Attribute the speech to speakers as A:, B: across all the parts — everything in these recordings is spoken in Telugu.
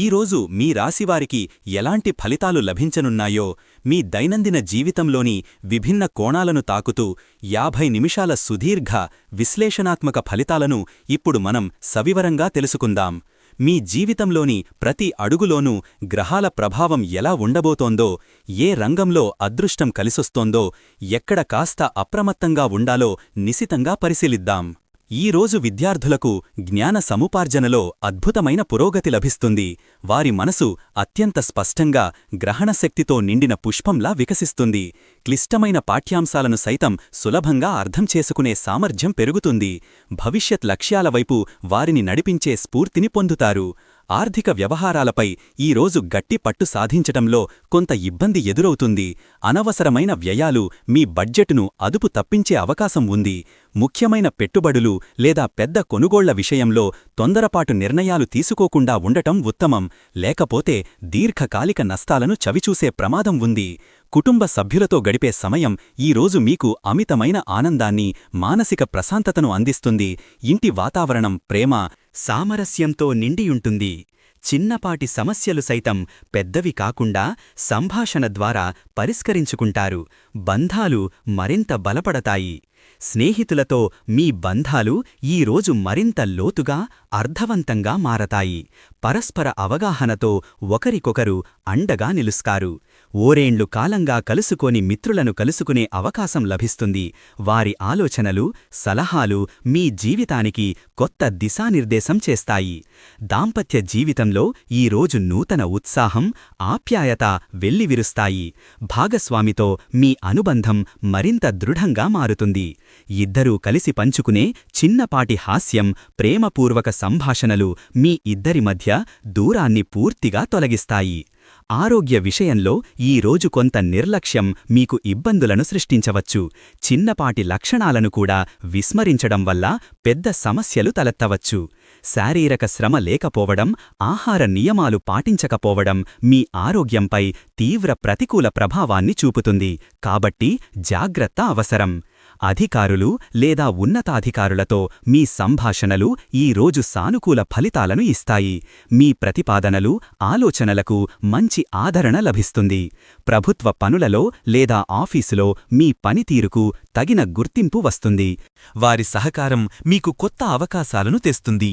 A: ఈరోజు మీ రాశివారికి ఎలాంటి ఫలితాలు లభించనున్నాయో మీ దైనందిన జీవితంలోని విభిన్న కోణాలను తాకుతూ యాభై నిమిషాల సుదీర్ఘ విశ్లేషణాత్మక ఫలితాలను ఇప్పుడు మనం సవివరంగా తెలుసుకుందాం. మీ జీవితంలోని ప్రతి అడుగులోనూ గ్రహాల ప్రభావం ఎలా ఉండబోతోందో ఏ రంగంలో అదృష్టం కలిసొస్తోందో ఎక్కడ కాస్త అప్రమత్తంగా ఉండాలో నిశితంగా పరిశీలిద్దాం. ఈ రోజు విద్యార్థులకు జ్ఞాన సముపార్జనలో అద్భుతమైన పురోగతి లభిస్తుంది. వారి మనసు అత్యంత స్పష్టంగా గ్రహణశక్తితో నిండిన పుష్పంలా వికసిస్తుంది. క్లిష్టమైన పాఠ్యాంశాలను సైతం సులభంగా అర్థం చేసుకునే సామర్థ్యం పెరుగుతుంది. భవిష్యత్ లక్ష్యాల వైపు వారిని నడిపించే స్ఫూర్తిని పొందుతారు. ఆర్థిక వ్యవహారాలపై ఈరోజు గట్టి పట్టు సాధించటంలో కొంత ఇబ్బంది ఎదురవుతుంది. అనవసరమైన వ్యయాలు మీ బడ్జెట్ను అదుపు తప్పించే అవకాశం ఉంది. ముఖ్యమైన పెట్టుబడులు లేదా పెద్ద కొనుగోళ్ళ విషయంలో తొందరపాటు నిర్ణయాలు తీసుకోకుండా ఉండటం ఉత్తమం. లేకపోతే దీర్ఘకాలిక నష్టాలను చవిచూసే ప్రమాదం ఉంది. కుటుంబ సభ్యులతో గడిపే సమయం ఈరోజు మీకు అమితమైన ఆనందాన్ని మానసిక ప్రశాంతతను అందిస్తుంది. ఇంటి వాతావరణం ప్రేమ సామరస్యంతో నిండియుంటుంది. చిన్నపాటి సమస్యలు సైతం పెద్దవి కాకుండా సంభాషణ ద్వారా పరిష్కరించుకుంటారు. బంధాలు మరింత బలపడతాయి. స్నేహితులతో మీ బంధాలు ఈరోజు మరింత లోతుగా అర్థవంతంగా మారతాయి. పరస్పర అవగాహనతో ఒకరికొకరు అండగా నిలుస్తారు. ఓరేండ్లు కాలంగా కలుసుకోని మిత్రులను కలుసుకునే అవకాశం లభిస్తుంది. వారి ఆలోచనలు సలహాలు మీ జీవితానికి కొత్త దిశానిర్దేశం చేస్తాయి. దాంపత్య జీవితంలో ఈరోజు నూతన ఉత్సాహం ఆప్యాయత వెల్లివిరుస్తాయి. భాగస్వామితో మీ అనుబంధం మరింత దృఢంగా మారుతుంది. ఇద్దరూ కలిసి పంచుకునే చిన్నపాటి హాస్యం ప్రేమపూర్వక సంభాషణలు మీ ఇద్దరి మధ్య దూరాన్ని పూర్తిగా తొలగిస్తాయి. ఆరోగ్య విషయంలో ఈ రోజు కొంత నిర్లక్ష్యం మీకు ఇబ్బందులను సృష్టించవచ్చు. చిన్నపాటి లక్షణాలను కూడా విస్మరించడం వల్ల పెద్ద సమస్యలు తలెత్తవచ్చు. శారీరక శ్రమ లేకపోవడం ఆహార నియమాలు పాటించకపోవడం మీ ఆరోగ్యంపై తీవ్ర ప్రతికూల ప్రభావాన్ని చూపుతుంది. కాబట్టి జాగ్రత్త అవసరం. అధికారులు లేదా ఉన్నతాధికారులతో మీ సంభాషణలు ఈ రోజు సానుకూల ఫలితాలను ఇస్తాయి. మీ ప్రతిపాదనలు ఆలోచనలకు మంచి ఆదరణ లభిస్తుంది. ప్రభుత్వ పనులలో లేదా ఆఫీసులో మీ పనితీరుకు తగిన గుర్తింపు వస్తుంది. వారి సహకారం మీకు కొత్త అవకాశాలను తెస్తుంది.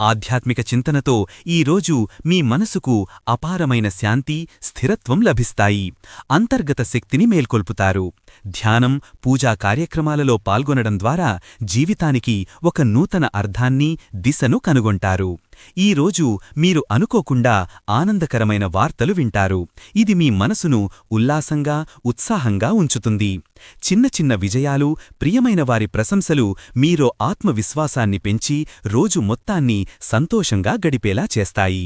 A: ఆధ్యాత్మిక చింతనతో ఈరోజు మీ మనసుకు అపారమైన శాంతి స్థిరత్వం లభిస్తాయి. అంతర్గత శక్తిని మేల్కొల్పుతారు. ధ్యానం పూజా కార్యక్రమాలలో పాల్గొనడం ద్వారా జీవితానికి ఒక నూతన అర్థాన్ని దిశను కనుగొంటారు. ఈరోజు మీరు అనుకోకుండా ఆనందకరమైన వార్తలు వింటారు. ఇది మీ మనసును ఉల్లాసంగా ఉత్సాహంగా ఉంచుతుంది. చిన్న చిన్న విజయాలు ప్రియమైన వారి ప్రశంసలు మీరో ఆత్మవిశ్వాసాన్ని పెంచి రోజు మొత్తాన్ని సంతోషంగా గడిపేలా చేస్తాయి.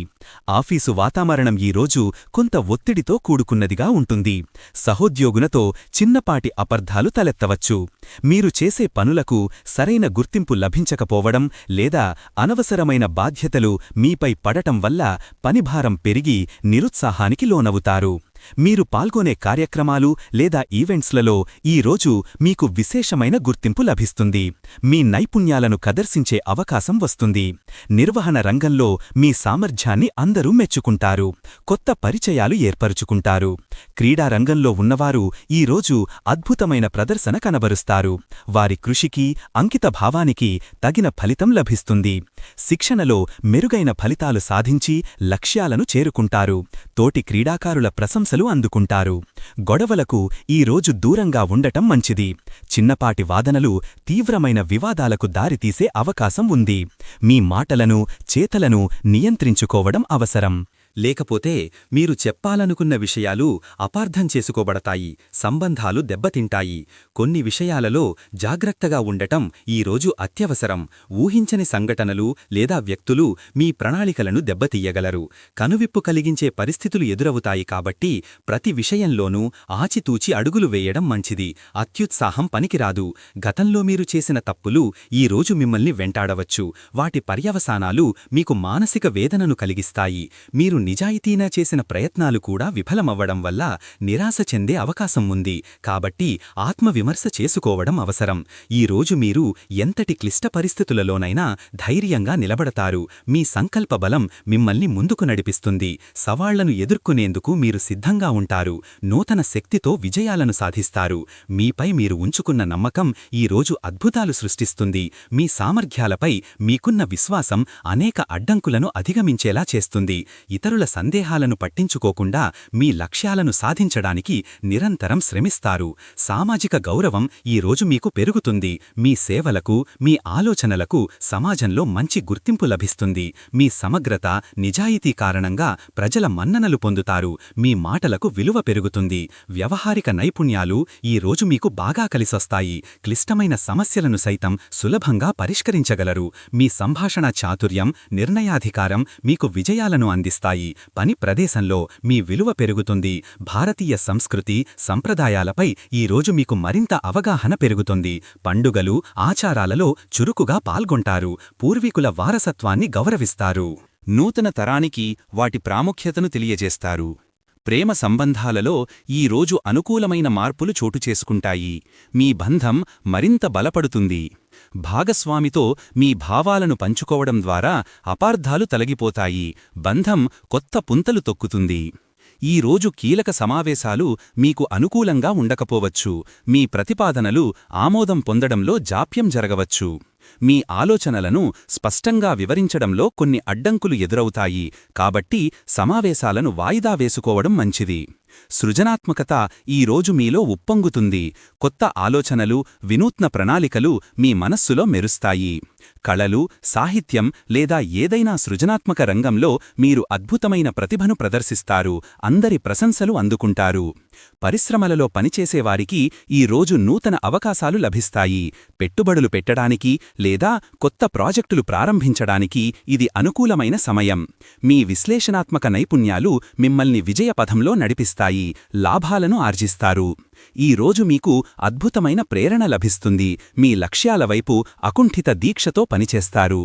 A: ఆఫీసు వాతావరణం ఈరోజు కొంత ఒత్తిడితో కూడుకున్నదిగా ఉంటుంది. సహోద్యోగులతో చిన్నపాటి అపర్ధాలు తలెత్తవచ్చు. మీరు చేసే పనులకు సరైన గుర్తింపు లభించకపోవడం లేదా అనవసరమైన బాధ్యతలు మీపై పడటం వల్ల పనిభారం పెరిగి నిరుత్సాహానికి లోనవుతారు. మీరు పాల్గొనే కార్యక్రమాలు లేదా ఈవెంట్స్లలో ఈరోజు మీకు విశేషమైన గుర్తింపు లభిస్తుంది. మీ నైపుణ్యాలను కదర్శించే అవకాశం వస్తుంది. నిర్వహణ రంగంలో మీ సామర్థ్యాన్ని అందరూ మెచ్చుకుంటారు. కొత్త పరిచయాలు ఏర్పరుచుకుంటారు. క్రీడారంగంలో ఉన్నవారు ఈరోజు అద్భుతమైన ప్రదర్శన కనబరుస్తారు. వారి కృషికి అంకిత భావానికి తగిన ఫలితం లభిస్తుంది. శిక్షణలో మెరుగైన ఫలితాలు సాధించి లక్ష్యాలను చేరుకుంటారు. తోటి క్రీడాకారుల ప్రశంసలు అందుకుంటారు. గొడవలకు ఈరోజు దూరంగా ఉండటం మంచిది. చిన్నపాటి వాదనలు తీవ్రమైన వివాదాలకు దారితీసే అవకాశం ఉంది. మీ మాటలను చేతలను నియంత్రించుకోవడం అవసరం. లేకపోతే మీరు చెప్పాలనుకున్న విషయాలు అపార్థం చేసుకోబడతాయి సంబంధాలు దెబ్బతింటాయి. కొన్ని విషయాలలో జాగ్రత్తగా ఉండటం ఈరోజు అత్యవసరం. ఊహించని సంఘటనలు లేదా వ్యక్తులు మీ ప్రణాళికలను దెబ్బతీయగలరు. కనువిప్పు కలిగించే పరిస్థితులు ఎదురవుతాయి కాబట్టి ప్రతి విషయంలోనూ ఆచితూచి అడుగులు వేయడం మంచిది. అత్యుత్సాహం పనికిరాదు. గతంలో మీరు చేసిన తప్పులు ఈరోజు మిమ్మల్ని వెంటాడవచ్చు. వాటి పర్యవసానాలు మీకు మానసిక వేదనను కలిగిస్తాయి. మీరు నిజాయితీనా చేసిన ప్రయత్నాలు కూడా విఫలమవ్వడం వల్ల నిరాశ చెందే అవకాశం ఉంది. కాబట్టి ఆత్మవిమర్శ చేసుకోవడం అవసరం. ఈ రోజు మీరు ఎంతటి క్లిష్ట పరిస్థితులలోనైనా ధైర్యంగా నిలబడతారు. మీ సంకల్ప బలం మిమ్మల్ని ముందుకు నడిపిస్తుంది. సవాళ్ళను ఎదుర్కొనేందుకు మీరు సిద్ధంగా ఉంటారు. నూతన శక్తితో విజయాలను సాధిస్తారు. మీపై మీరు ఉంచుకున్న నమ్మకం ఈ రోజు అద్భుతాలు సృష్టిస్తుంది. మీ సామర్థ్యాలపై మీకున్న విశ్వాసం అనేక అడ్డంకులను అధిగమించేలా చేస్తుంది. ఇతరుల సందేహాలను పట్టించుకోకుండా మీ లక్ష్యాలను సాధించడానికి నిరంతరం శ్రమిస్తారు. సామాజిక గౌరవం ఈ రోజు మీకు పెరుగుతుంది. మీ సేవలకు మీ ఆలోచనలకు సమాజంలో మంచి గుర్తింపు లభిస్తుంది. మీ సమగ్రత నిజాయితీ కారణంగా ప్రజల మన్ననలు పొందుతారు. మీ మాటలకు విలువ పెరుగుతుంది. వ్యవహారిక నైపుణ్యాలు ఈ రోజు మీకు బాగా కలిసొస్తాయి. క్లిష్టమైన సమస్యలను సైతం సులభంగా పరిష్కరించగలరు. మీ సంభాషణ చాతుర్యం నిర్ణయాధికారం మీకు విజయాలను అందిస్తాయి. పని ప్రదేశంలో మీ విలువ పెరుగుతుంది. భారతీయ సంస్కృతి సంప్రదాయాలపై ఈ రోజు మీకు మరింత అవగాహన పెరుగుతుంది. పండుగలు ఆచారాలలో చురుకుగా పాల్గొంటారు. పూర్వీకుల వారసత్వాన్ని గౌరవిస్తారు. నూతన తరానికి వాటి ప్రాముఖ్యతను తెలియజేస్తారు. ప్రేమ సంబంధాలలో ఈ రోజు అనుకూలమైన మార్పులు చోటుచేసుకుంటాయి మీ బంధం మరింత బలపడుతుంది. భాగస్వామితో మీ భావాలను పంచుకోవడం ద్వారా అపార్థాలు తొలగిపోతాయి. బంధం కొత్త పుంతలు తొక్కుతుంది. ఈ రోజు కీలక సమావేశాలు మీకు అనుకూలంగా ఉండకపోవచ్చు. మీ ప్రతిపాదనలు ఆమోదం పొందడంలో జాప్యం జరగవచ్చు. మీ ఆలోచనలను స్పష్టంగా వివరించడంలో కొన్ని అడ్డంకులు ఎదురవుతాయి. కాబట్టి సమావేశాలను వాయిదా వేసుకోవడం మంచిది. సృజనాత్మకత ఈ రోజు మీలో ఉప్పొంగుతుంది. కొత్త ఆలోచనలు వినూత్న ప్రణాళికలు మీ మనస్సులో మెరుస్తాయి. కళలు సాహిత్యం లేదా ఏదైనా సృజనాత్మక రంగంలో మీరు అద్భుతమైన ప్రతిభను ప్రదర్శిస్తారు అందరి ప్రశంసలు అందుకుంటారు. పరిశ్రమలలో పనిచేసేవారికి ఈ రోజు నూతన అవకాశాలు లభిస్తాయి. పెట్టుబడులు పెట్టడానికి లేదా కొత్త ప్రాజెక్టులు ప్రారంభించడానికి ఇది అనుకూలమైన సమయం. మీ విశ్లేషణాత్మక నైపుణ్యాలు మిమ్మల్ని విజయపథంలో నడిపిస్తాయి. లాభాలను ఆర్జిస్తారు. ఈ రోజు మీకు అద్భుతమైన ప్రేరణ లభిస్తుంది. మీ లక్ష్యాల వైపు అకుంఠిత దీక్షతో పనిచేస్తారు.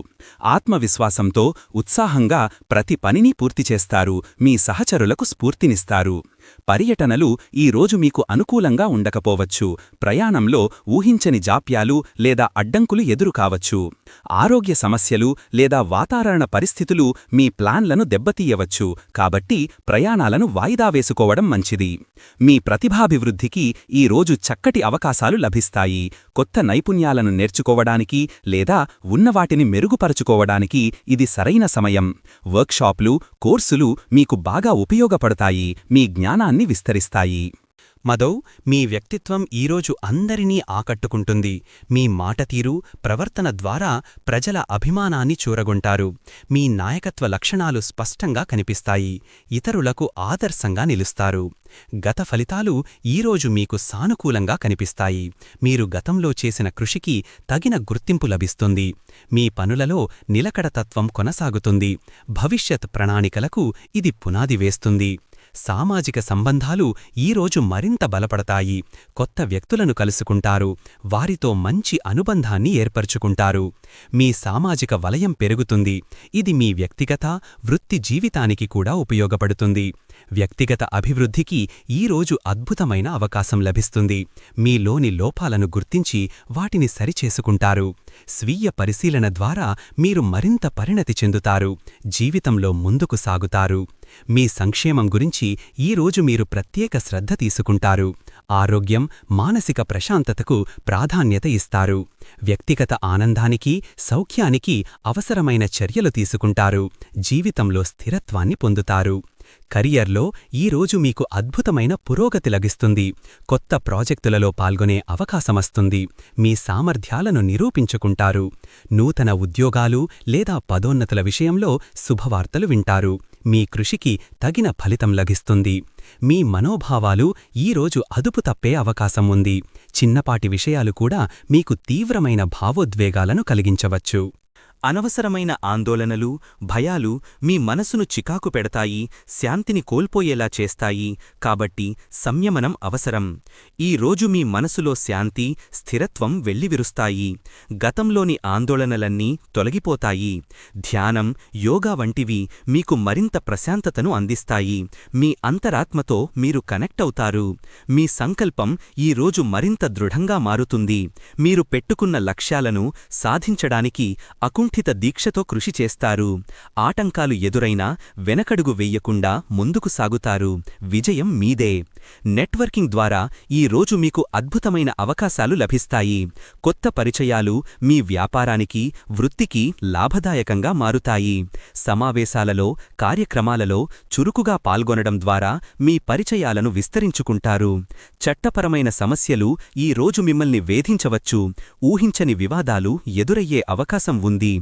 A: ఆత్మవిశ్వాసంతో ఉత్సాహంగా ప్రతి పనిని పూర్తిచేస్తారు మీ సహచరులకు స్ఫూర్తినిస్తారు. పర్యటనలు ఈరోజు మీకు అనుకూలంగా ఉండకపోవచ్చు. ప్రయాణంలో ఊహించని జాప్యాలు లేదా అడ్డంకులు ఎదురు కావచ్చు. ఆరోగ్య సమస్యలు లేదా వాతావరణ పరిస్థితులు మీ ప్లాన్లను దెబ్బతీయవచ్చు. కాబట్టి ప్రయాణాలను వాయిదా వేసుకోవడం మంచిది. మీ ప్రతిభాభివృద్ధికి ఈ రోజు చక్కటి అవకాశాలు లభిస్తాయి. కొత్త నైపుణ్యాలను నేర్చుకోవడానికి లేదా ఉన్నవాటిని మెరుగుపరచుకోవడానికి ఇది సరైన సమయం. వర్క్షాప్లు కోర్సులు మీకు బాగా ఉపయోగపడతాయి. మీ జ్ఞానాన్ని విస్తరిస్తాయి. మదౌ మీ వ్యక్తిత్వం ఈరోజు అందరినీ ఆకట్టుకుంటుంది. మీ మాటతీరు ప్రవర్తన ద్వారా ప్రజల అభిమానాన్ని చూరగొంటారు. మీ నాయకత్వ లక్షణాలు స్పష్టంగా కనిపిస్తాయి. ఇతరులకు ఆదర్శంగా నిలుస్తారు. గత ఫలితాలు ఈరోజు మీకు సానుకూలంగా కనిపిస్తాయి. మీరు గతంలో చేసిన కృషికి తగిన గుర్తింపు లభిస్తుంది. మీ పనులలో నిలకడతత్వం కొనసాగుతుంది. భవిష్యత్ ప్రణాళికలకు ఇది పునాది వేస్తుంది. సామాజిక సంబంధాలు ఈరోజు మరింత బలపడతాయి. కొత్త వ్యక్తులను కలుసుకుంటారు. వారితో మంచి అనుబంధాన్ని ఏర్పరచుకుంటారు. మీ సామాజిక వలయం పెరుగుతుంది. ఇది మీ వ్యక్తిగత వృత్తి జీవితానికి కూడా ఉపయోగపడుతుంది. వ్యక్తిగత అభివృద్ధికి ఈరోజు అద్భుతమైన అవకాశం లభిస్తుంది. మీలోని లోపాలను గుర్తించి వాటిని సరిచేసుకుంటారు. స్వీయ పరిశీలన ద్వారా మీరు మరింత పరిణతి చెందుతారు. జీవితంలో ముందుకు సాగుతారు. మీ సంక్షేమం గురించి ఈరోజు మీరు ప్రత్యేక శ్రద్ధ తీసుకుంటారు. ఆరోగ్యం మానసిక ప్రశాంతతకు ప్రాధాన్యత ఇస్తారు. వ్యక్తిగత ఆనందానికి సౌఖ్యానికి అవసరమైన చర్యలు తీసుకుంటారు. జీవితంలో స్థిరత్వాన్ని పొందుతారు. కరియర్లో ఈరోజు మీకు అద్భుతమైన పురోగతి లభిస్తుంది. కొత్త ప్రాజెక్టులలో పాల్గొనే అవకాశమస్తుంది. మీ సామర్థ్యాలను నిరూపించుకుంటారు. నూతన ఉద్యోగాలు లేదా పదోన్నతుల విషయంలో శుభవార్తలు వింటారు.
B: మీ కృషికి తగిన ఫలితం లభిస్తుంది. మీ మనోభావాలు ఈరోజు అదుపు తప్పే అవకాశం ఉంది. చిన్నపాటి విషయాలు కూడా మీకు తీవ్రమైన భావోద్వేగాలను కలిగించవచ్చు.
A: అనవసరమైన ఆందోళనలు భయాలు మీ మనసును చికాకు పెడతాయి శాంతిని కోల్పోయేలా చేస్తాయి. కాబట్టి సంయమనం అవసరం. ఈ రోజు మీ మనసులో శాంతి స్థిరత్వం వెల్లివిరుస్తాయి. గతంలోని ఆందోళనలన్నీ తొలగిపోతాయి. ధ్యానం యోగా వంటివి మీకు మరింత ప్రశాంతతను అందిస్తాయి. మీ అంతరాత్మతో మీరు కనెక్ట్ అవుతారు. మీ సంకల్పం ఈ రోజు మరింత దృఢంగా మారుతుంది. మీరు పెట్టుకున్న లక్ష్యాలను సాధించడానికి అకుం అకుంఠిత దీక్షతో కృషి చేస్తారు. ఆటంకాలు ఎదురైనా వెనకడుగు వెయ్యకుండా ముందుకు సాగుతారు. విజయం మీదే. నెట్వర్కింగ్ ద్వారా ఈ రోజు మీకు అద్భుతమైన అవకాశాలు లభిస్తాయి. కొత్త పరిచయాలు మీ వ్యాపారానికి వృత్తికి లాభదాయకంగా మారుతాయి. సమావేశాలలో కార్యక్రమాలలో చురుకుగా పాల్గొనడం ద్వారా మీ పరిచయాలను విస్తరించుకుంటారు. చట్టపరమైన సమస్యలు ఈ రోజు మిమ్మల్ని వేధించవచ్చు. ఊహించని వివాదాలు ఎదురయ్యే అవకాశం ఉంది.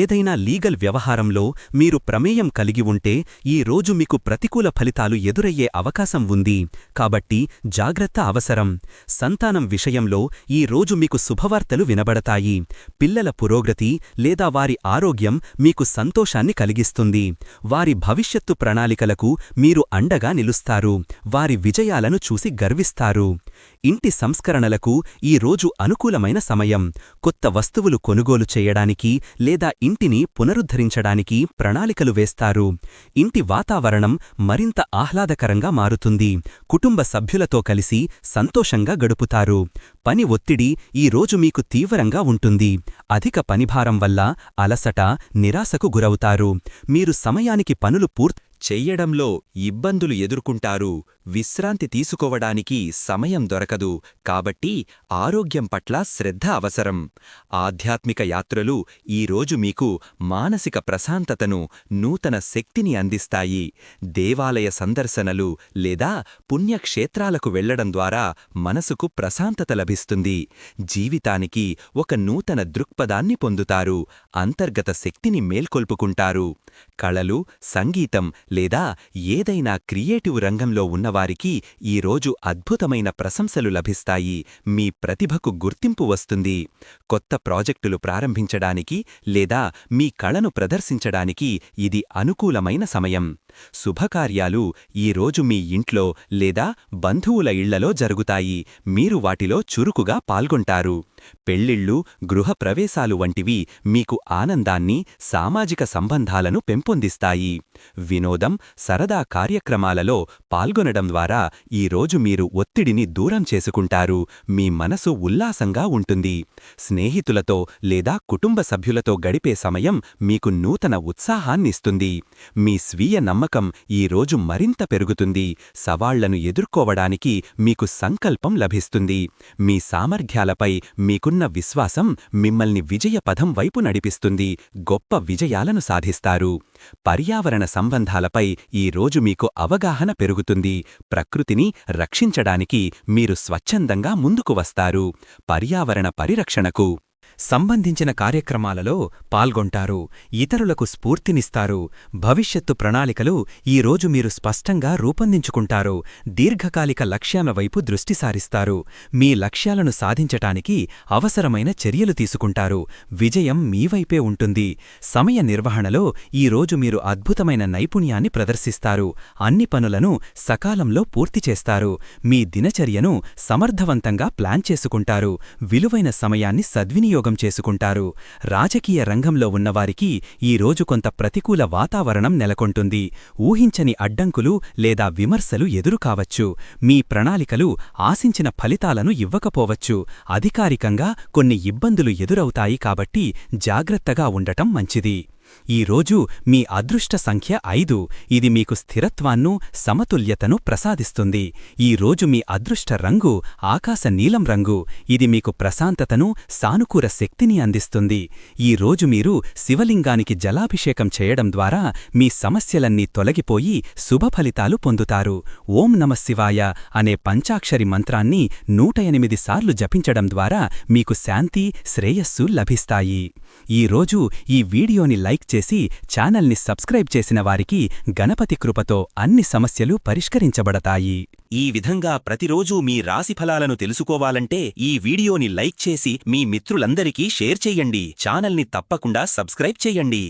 A: ఏదైనా లీగల్ వ్యవహారంలో మీరు ప్రమేయం కలిగి ఉంటే ఈ రోజు మీకు ప్రతికూల ఫలితాలు ఎదురయ్యే అవకాశం ఉంది. కాబట్టి జాగ్రత్త అవసరం. సంతానం విషయంలో ఈ రోజు మీకు శుభవార్తలు వినబడతాయి. పిల్లల పురోగతి లేదా వారి ఆరోగ్యం మీకు సంతోషాన్ని కలిగిస్తుంది. వారి భవిష్యత్తు ప్రణాళికలకు మీరు అండగా నిలుస్తారు. వారి విజయాలను చూసి గర్విస్తారు. ఇంటి సంస్కరణలకు ఈ రోజు అనుకూలమైన సమయం. కొత్త వస్తువులు కొనుగోలు చేయడానికి లేదా ఇంటిని పునరుద్ధరించడానికి ప్రణాళికలు వేస్తారు. ఇంటి వాతావరణం మరింత ఆహ్లాదకరంగా మారుతుంది. కుటుంబ సభ్యులతో కలిసి సంతోషంగా గడుపుతారు. పని ఒత్తిడి ఈ రోజు మీకు తీవ్రంగా ఉంటుంది. అధిక పనిభారం వల్ల అలసట నిరాశకు గురవుతారు. మీరు సమయానికి పనులు పూర్తి చెయ్యడంలో ఇబ్బందులు ఎదుర్కొంటారు. విశ్రాంతి తీసుకోవడానికి సమయం దొరకదు. కాబట్టి ఆరోగ్యం పట్ల శ్రద్ధ అవసరం. ఆధ్యాత్మిక యాత్రలు ఈరోజు మీకు మానసిక ప్రశాంతతను నూతన శక్తిని అందిస్తాయి. దేవాలయ సందర్శనలు లేదా పుణ్యక్షేత్రాలకు వెళ్ళడం ద్వారా మనసుకు ప్రశాంతత లభిస్తుంది. జీవితానికి ఒక నూతన దృక్పథాన్ని పొందుతారు. అంతర్గత శక్తిని మేల్కొల్పుకుంటారు. కళలు సంగీతం లేదా ఏదైనా క్రియేటివ్ రంగంలో వారికి ఈరోజు అద్భుతమైన ప్రశంసలు లభిస్తాయి. మీ ప్రతిభకు గుర్తింపు వస్తుంది. కొత్త ప్రాజెక్టులు ప్రారంభించడానికి లేదా మీ కళను ప్రదర్శించడానికి ఇది అనుకూలమైన సమయం. శుభకార్యాలు ఈరోజు మీ ఇంట్లో లేదా బంధువుల ఇళ్ళలో జరుగుతాయి. మీరు వాటిలో చురుకుగా పాల్గొంటారు. పెళ్ళిళ్ళు గృహప్రవేశాలు వంటివి మీకు ఆనందాన్ని సామాజిక సంబంధాలను పెంపొందిస్తాయి. వినోదం సరదా కార్యక్రమాలలో పాల్గొనడం ద్వారా ఈరోజు మీరు ఒత్తిడిని దూరం చేసుకుంటారు. మీ మనసు ఉల్లాసంగా ఉంటుంది. స్నేహితులతో లేదా కుటుంబ సభ్యులతో గడిపే సమయం మీకు నూతన ఉత్సాహాన్నిస్తుంది. మీ స్వీయ నమ్మకం ఈరోజు మరింత పెరుగుతుంది. సవాళ్ళను ఎదుర్కోవడానికి మీకు సంకల్పం లభిస్తుంది. మీ సామర్థ్యాలపై మీకున్న విశ్వాసం మిమ్మల్ని విజయపథం వైపు నడిపిస్తుంది. గొప్ప విజయాలను సాధిస్తారు. పర్యావరణ సంబంధాలపై ఈ రోజు మీకు అవగాహన పెరుగుతుంది. ప్రకృతిని రక్షించడానికి మీరు స్వచ్ఛందంగా ముందుకు వస్తారు. పర్యావరణ పరిరక్షణకు సంబంధించిన కార్యక్రమాలలో పాల్గొంటారు ఇతరులకు స్ఫూర్తినిస్తారు భవిష్యత్తు ప్రణాళికలు ఈరోజు మీరు స్పష్టంగా రూపొందించుకుంటారు దీర్ఘకాలిక లక్ష్యాల వైపు దృష్టి సారిస్తారు మీ లక్ష్యాలను సాధించటానికి అవసరమైన చర్యలు తీసుకుంటారు విజయం మీవైపే ఉంటుంది సమయ నిర్వహణలో ఈరోజు మీరు అద్భుతమైన నైపుణ్యాన్ని ప్రదర్శిస్తారు అన్ని పనులను సకాలంలో పూర్తి చేస్తారు మీ దినచర్యను సమర్థవంతంగా ప్లాన్ చేసుకుంటారు విలువైన సమయాన్ని సద్వినియోగం చేసుకుంటారు. రాజకీయ రంగంలో ఉన్నవారికి ఈరోజు కొంత ప్రతికూల వాతావరణం నెలకొంటుంది. ఊహించని అడ్డంకులు లేదా విమర్శలు ఎదురుకావచ్చు. మీ ప్రణాళికలు ఆశించిన ఫలితాలను ఇవ్వకపోవచ్చు. అధికారికంగా కొన్ని ఇబ్బందులు ఎదురవుతాయి కాబట్టి జాగ్రత్తగా ఉండటం మంచిది. ఈరోజు మీ అదృష్ట సంఖ్య ఐదు. ఇది మీకు స్థిరత్వాన్నూ సమతుల్యతను ప్రసాదిస్తుంది. ఈరోజు మీ అదృష్ట రంగు ఆకాశ నీలం రంగు. ఇది మీకు ప్రశాంతతను సానుకూల శక్తిని అందిస్తుంది. ఈరోజు మీరు శివలింగానికి జలాభిషేకం చేయడం ద్వారా మీ సమస్యలన్నీ తొలగిపోయి శుభఫలితాలు పొందుతారు. ఓం నమశివాయ అనే పంచాక్షరి మంత్రాన్ని నూట ఎనిమిది సార్లు జపించడం ద్వారా మీకు శాంతి శ్రేయస్సు లభిస్తాయి. ఈరోజు ఈ వీడియోని లైక్
B: లైక్ చేసి ఛానల్ని సబ్స్క్రైబ్ చేసిన వారికి గణపతి కృపతో అన్ని సమస్యలు పరిష్కరించబడతాయి.
A: ఈ విధంగా ప్రతిరోజూ మీ రాశి ఫలాలను తెలుసుకోవాలంటే ఈ వీడియోని లైక్ చేసి మీ మిత్రులందరికీ షేర్ చేయండి. ఛానల్ని తప్పకుండా సబ్స్క్రైబ్ చేయండి.